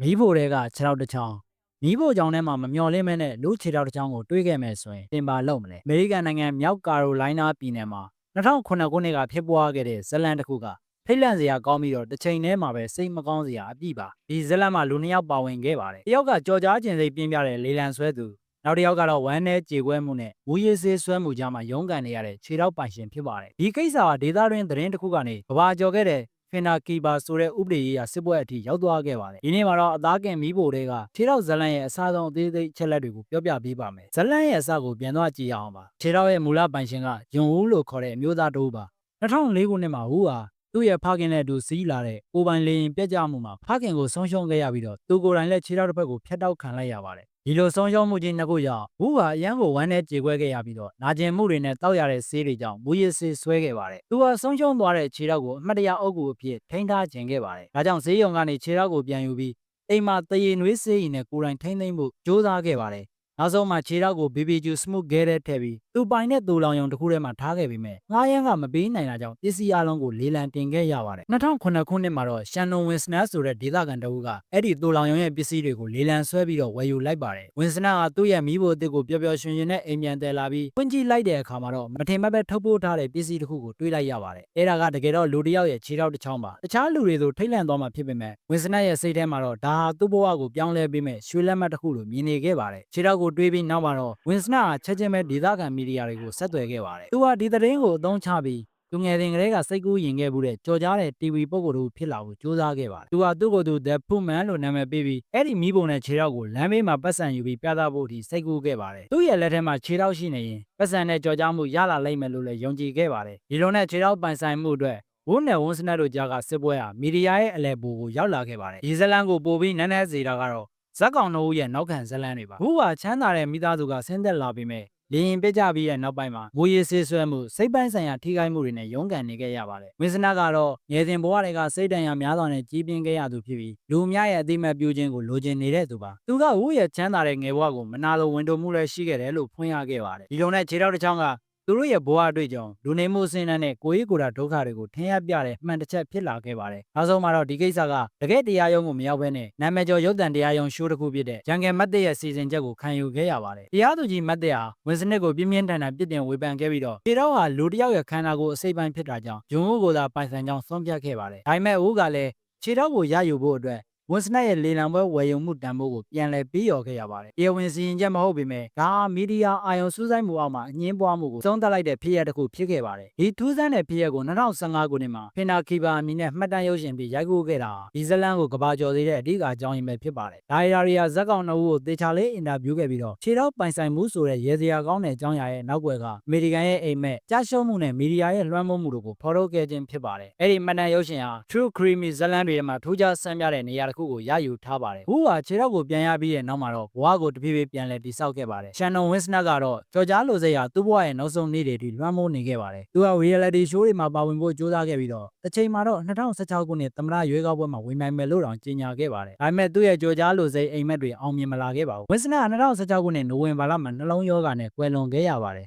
မီးဖို့တွေက6တောက်တစ်ချောင်းမီးဖို့ကြောင့်ထဲမှာမမျော်လင့်မဲနဲ့လူ6တောက်တစ်ချောင်းကိုတွေးခဲ့မယ်ဆိုရင်တင်ပါလုံးမလဲအမေရိကန်နိုင်ငံမြောက်ကာရိုလိုင်းနားပြည်နယ်မှာ2009ခုနှစ်ကဖြစ်ပွားခဲ့တဲ့ဇလန်တစ်ခုကထိတ်လန့်စရာကောင်းပြီးတော့တစ်ချိန်တည်းမှာပဲစိတ်မကောင်းစရာအပြည့်ပါဒီဇလန်မှာလူနှစ်ယောက်ပါဝင်ခဲ့ပါတယ်တယောက်ကကြော်ကြားခြင်းစိတ်ပြင်းပြတဲ့လေလံဆွဲသူနောက်တစ်ယောက်ကတော့ဝမ်းနဲ့ကြေကွဲမှုနဲ့မူရည်စေးဆွဲမှုကြားမှာရုန်းကန်နေရတဲ့ခြေထောက်ပိုင်ရှင်ဖြစ်ပါတယ်ဒီကိစ္စဟာဒေသတွင်းသတင်းတစ်ခုကနေကဘာကျော်ခဲ့တဲ့ ဖင်နာကီဘာဆိုတဲ့ဥပဒေရေးရာစစ်ပွဲအထိရောက်သွားခဲ့ပါတယ်ဒီနေ့မှာတော့အသားကင်မီးပိုတွေကခြေထောက်ဇလန်ရဲ့အစားဆုံးအသေးသေးချက်လက်တွေကိုပြောပြပေးပါမယ်ဇလန်ရဲ့အစကိုပြန်သွားကြည့်ရအောင်ပါခြေထောက်ရဲ့မူလပိုင်ရှင်ကယွန်ဦးလို့ခေါ်တဲ့အမျိုးသားတူပါ2004ခုနှစ်မှာဟူဟာသူ့ရဲ့ဖခင်နဲ့အတူစီးလာတဲ့ကိုပိုင်လေရင်ပြက်ကြမှုမှာဖခင်ကိုဆုံးရှုံးခဲ့ရပြီးတော့သူကိုယ်တိုင်လည်းခြေထောက်တစ်ဖက်ကိုဖျက်တောက်ခံလိုက်ရပါတယ် ဒီလိုဆုံးရှုံးမှုကြီးနှစ်ခုကြောင့်ဝူဟာအရန်ကိုဝမ်းနဲ့ကြေကွဲခဲ့ရပြီးတော့နာကျင်မှုတွေနဲ့တောက်ရတဲ့ဆေးတွေကြောင့်မူရည်ဆေးဆွဲခဲ့ပါတယ်။သူဟာဆုံးရှုံးသွားတဲ့ခြေထောက်ကိုအမှတ်တရအုပ်ကူအဖြစ်ထိန်းထားခြင်းခဲ့ပါတယ်။ဒါကြောင့်ဈေးရုံကနေခြေထောက်ကိုပြန်ယူပြီးအိမ်မှာတရေနွေးဆေးရည်နဲ့ကိုယ်တိုင်ထိန်းသိမ်းဖို့ကြိုးစားခဲ့ပါတယ်။နောက်ဆုံးမှာခြေထောက်ကို BBQ smooth ခဲတဲ့ထည့်ပြီးသူပိုင်တဲ့တူလောင်ယုံတစ်ခုထဲမှာထားခဲ့ပြီးမြဲငားရမ်းကမပေးနိုင်တာကြောင့်ပစ္စည်းအလုံးကိုလေလံတင်ခဲ့ရပါတယ်2009ခုနှစ်မှာတော့ရှန်နွန်ဝင်းစနတ်ဆိုတဲ့ဒေသခံတအုပ်ကအဲ့ဒီတူလောင်ယုံရဲ့ပစ္စည်းတွေကိုလေလံဆွဲပြီးတော့ဝယ်ယူလိုက်ပါတယ်ဝင်းစနတ်ကသူ့ရဲ့မိဖို့အစ်စ်ကိုပျော်ပျော်ရွှင်ရွှင်နဲ့အိမ်ပြန်တယ်လာပြီးပွင့်ကြည့်လိုက်တဲ့အခါမှာတော့မထင်မှတ်ပဲထုတ်ပိုးထားတဲ့ပစ္စည်းတစ်ခုကိုတွေးလိုက်ရပါတယ်အဲ့ဒါကတကယ်တော့လူတစ်ယောက်ရဲ့ခြေထောက်တစ်ချောင်းပါတခြားလူတွေဆိုထိတ်လန့်သွားမှဖြစ်ပေမဲ့ဝင်းစနတ်ရဲ့စိတ်ထဲမှာတော့ဒါဟာသူ့ဘဝကိုပြောင်းလဲပေးမဲ့ရွှေလက်မှတ်တစ်ခုလိုမြင်နေခဲ့ပါတယ်ခြေထောက်ကိုတွေးပြီးနောက်မှာတော့ဝင်းစနတ်ကချက်ချင်းပဲဒေသခံမီဒီယာတွေကိုဆက်သွယ်ခဲ့ပါတယ်သူဟာဒီသတင်းကိုအသုံးချပြီးသူငယ်စဉ်ကလေးကစိတ်ကူးယဉ်ခဲ့မှုတဲ့ကြော်ကြားတဲ့ TV ပုံကိုယ်တို့ဖြစ်လာဖို့ကြိုးစားခဲ့ပါတယ်။သူဟာသူ့ကိုယ်သူ The Pullman လို့နာမည်ပေးပြီးအဲ့ဒီမိဘုံနဲ့ခြေထောက်ကိုလမ်းဘေးမှာပတ်စံယူပြီးပြသဖို့အထိစိတ်ကူးခဲ့ပါတယ်။သူ့ရဲ့လက်ထဲမှာခြေထောက်ရှိနေရင်ပတ်စံနဲ့ကြော်ကြားမှုရလာလိမ့်မယ်လို့လည်းယုံကြည်ခဲ့ပါတယ်။ဒီလိုနဲ့ခြေထောက်ပိုင်ဆိုင်မှုအတွက်ဝုန်းနယ်ဝန်းစနတ်တို့ကြားကစစ်ပွဲဟာမီဒီယာရဲ့အလဲပူကိုရောက်လာခဲ့ပါတယ်။ဒီဇလန်ကိုပို့ပြီးနန်းနဲစေတာကတော့ဇက်ကောင်တို့ရဲ့နောက်ခံဇလန်တွေပါ။ဘူးဟာချမ်းသာတဲ့မိသားစုကဆင်းသက်လာပြီးမြဲ လေရင်ပြကြပြီးရဲ့နောက်ပိုင်းမှာငိုရည်ဆေးဆွဲမှုစိတ်ပိုင်းဆိုင်ရာထိခိုက်မှုတွေနဲ့ရုန်းကန်နေခဲ့ရပါတယ်။ဝင်းစနကတော့ငယ်စဉ်ဘဝတွေကစိတ်တန်ရာများစွာနဲ့ကြီးပြင်းခဲ့ရသူဖြစ်ပြီးလူအများရဲ့အသိမဲ့ပြုခြင်းကိုလိုချင်နေတဲ့သူပါ။သူကဝူရဲ့ချမ်းသာတဲ့ငယ်ဘဝကိုမနာလိုဝင်တိုမှုလည်းရှိခဲ့တယ်လို့ဖွင့်ရခဲ့ပါတယ်။ဒီလိုနဲ့ခြေထောက်တစ်ချောင်းက သူတို့ရဲ့ဘဝအတွေ့အကြုံလူနေမှုအဆင်းနဲ့ကိုယ်ရေးကိုယ်တာဒုက္ခတွေကိုထင်ရပြတဲ့မှန်တစ်ချက်ဖြစ်လာခဲ့ပါတယ်။နောက်ဆုံးမှာတော့ဒီကိစ္စကတကယ်တရားရုံးကိုမရောက်ဘဲနဲ့နာမည်ကျော်ရုပ်သံတရားရုံးရှိုးတစ်ခုဖြစ်တဲ့ရန်ကုန်မတ်တက်ရဲ့စီစဉ်ချက်ကိုခံယူခဲ့ရပါတယ်။တရားသူကြီးမတ်တက်ဟာဝင်စနစ်ကိုပြင်းပြင်းထန်ထန်ပြစ်တင်ဝေဖန်ခဲ့ပြီးတော့ခြေတော့ဟာလူတစ်ယောက်ရဲ့ခန္ဓာကိုယ်အစိပ်ပိုင်းဖြစ်တာကြောင့်ဂျုံဦးကိုသာပိုင်ဆိုင်ကြောင်းဆုံးဖြတ်ခဲ့ပါတယ်။ဒါပေမဲ့ဦးကလည်းခြေတော့ကိုရယူဖို့အတွက် ဝန်စနက်ရဲ့လေလံပွဲဝယ်ယုံမှုတန်ဖိုးကိုပြန်လည်ပြီးရော်ခဲ့ရပါတယ်။တရားဝင်စီရင်ချက်မဟုတ်ပေမဲ့ဒါဟာမီဒီယာအာရုံစူးစိုက်မှုအောက်မှာအငင်းပွားမှုကိုသုံးသပ်လိုက်တဲ့ဖြစ်ရပ်တစ်ခုဖြစ်ခဲ့ပါတယ်။ဒီထူးဆန်းတဲ့ဖြစ်ရပ်ကို2015ခုနှစ်မှာဖင်နာကီဘာအမည်နဲ့မှတ်တမ်းရုပ်ရှင်ပြီးရိုက်ကူးခဲ့တာဟာဒီဇလန်ကိုကဘာကျော်စေတဲ့အဓိကအကြောင်းရင်းပဲဖြစ်ပါတယ်။ဒါရီယာရီယာဇက်ကောင်နှုတ်ကိုတေချာလေးအင်တာဗျူးခဲ့ပြီးတော့ခြေတော့ပိုင်ဆိုင်မှုဆိုတဲ့ရေစရာကောင်းတဲ့အကြောင်းအရာရဲ့နောက်ွယ်ကအမေရိကန်ရဲ့အိမ်မက်ကြားရှုံးမှုနဲ့မီဒီယာရဲ့လွှမ်းမိုးမှုတို့ကိုဖော်ထုတ်ခဲ့ခြင်းဖြစ်ပါတယ်။အဲ့ဒီမှတ်တမ်းရုပ်ရှင်ဟာ True Creamy ဇလန်တွေထဲမှာထူးခြားဆန်းပြတဲ့နေရာတစ်ခုကိုရယူထားပါတယ်။ဘူးဟာခြေတော့ကိုပြန်ရပြီးတဲ့နောက်မှာတော့ဘဝကိုတဖြည်းဖြည်းပြန်လည်တည်ဆောက်ခဲ့ပါတယ်။ရှန်နွန်ဝင်းစနတ်ကတော့ကြော်ကြားလိုစိတ်ဟာသူ့ဘဝရဲ့နောက်ဆုံးနေ့တွေထိလွှမ်းမိုးနေခဲ့ပါတယ်။သူဟာ reality show တွေမှာပါဝင်ဖို့ကြိုးစားခဲ့ပြီးတော့တစ်ချိန်မှာတော့2016ခုနှစ်သမ္မတရွေးကောက်ပွဲမှာဝင်နိုင်မယ်လို့တောင်ကြေညာခဲ့ပါတယ်။ဒါပေမဲ့သူ့ရဲ့ကြော်ကြားလိုစိတ်အိမ်မက်တွေအောင်မြင်မလာခဲ့ပါဘူး။ဝင်းစနတ်က2016ခုနှစ်နိုဝင်ဘာလမှာနှလုံးရောဂါနဲ့ကွယ်လွန်ခဲ့ရပါတယ်